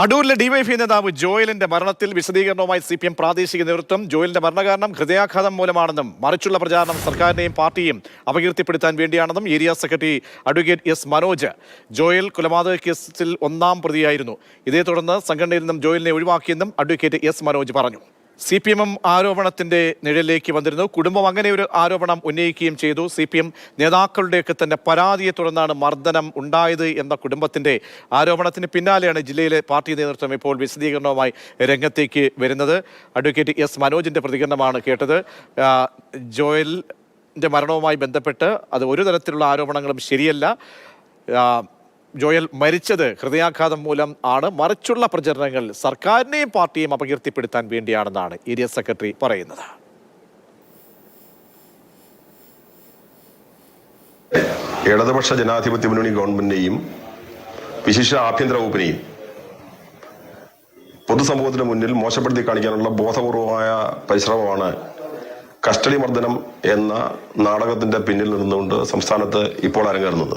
അടൂരിലെ DYFI നേതാവ് ജോയലിന്റെ മരണത്തിൽ വിശദീകരണവുമായി സി പി എം പ്രാദേശിക നേതൃത്വം. ജോയലിന്റെ മരണകാരണം ഹൃദയാഘാതം മൂലമാണെന്നും മറിച്ചുള്ള പ്രചാരണം സർക്കാരിനെയും പാർട്ടിയും അപകീർത്തിപ്പെടുത്താൻ വേണ്ടിയാണെന്നും area secretary advocate S Manoj. Joel കൊലപാതക കേസിൽ ഒന്നാം പ്രതിയായിരുന്നു. ഇതേ തുടർന്ന് സംഘടനയിൽ നിന്നും ജോയലിനെ ഒഴിവാക്കിയെന്നും അഡ്വക്കേറ്റ് എസ് മനോജ് പറഞ്ഞു. സി പി എം ആരോപണത്തിന്റെ നിഴലിലേക്ക് വന്നിരുന്നു. കുടുംബം അങ്ങനെ ഒരു ആരോപണം ഉന്നയിക്കുകയും ചെയ്തു. സി പി എം നേതാക്കളുടെയൊക്കെ തന്നെ പരാതിയെ തുടർന്നാണ് മർദ്ദനം ഉണ്ടായത് എന്ന കുടുംബത്തിന്റെ ആരോപണത്തിന് പിന്നാലെയാണ് ജില്ലയിലെ പാർട്ടി നേതൃത്വം ഇപ്പോൾ വിശദീകരണവുമായി രംഗത്തേക്ക് വരുന്നത്. അഡ്വക്കേറ്റ് എസ് മനോജിന്റെ പ്രതികരണമാണ് കേട്ടത്. ജോയലിന്റെ മരണവുമായി ബന്ധപ്പെട്ട് അത് ഒരു തരത്തിലുള്ള ആരോപണങ്ങളും ശരിയല്ല. ജോയൽ മരിച്ചത് ഹൃദയാഘാതം മൂലം ആണ്. മറിച്ചുള്ള പ്രചരണങ്ങൾ സർക്കാരിനെയും പാർട്ടിയെയും അപകീർത്തിപ്പെടുത്താൻ വേണ്ടിയാണെന്നാണ് ഏരിയ സെക്രട്ടറി പറയുന്നത്. ഇടതുപക്ഷ ജനാധിപത്യ മുന്നണി ഗവൺമെന്റിനെയും വിശിഷ്ട ആഭ്യന്തര വകുപ്പിനെയും പൊതുസമൂഹത്തിന് മുന്നിൽ മോശപ്പെടുത്തി കാണിക്കാനുള്ള ബോധപൂർവമായ പരിശ്രമമാണ് കസ്റ്റഡി മർദ്ദനം എന്ന നാടകത്തിന്റെ പിന്നിൽ നിന്നുകൊണ്ട് സംസ്ഥാനത്ത് ഇപ്പോൾ അരങ്ങേറുന്നത്.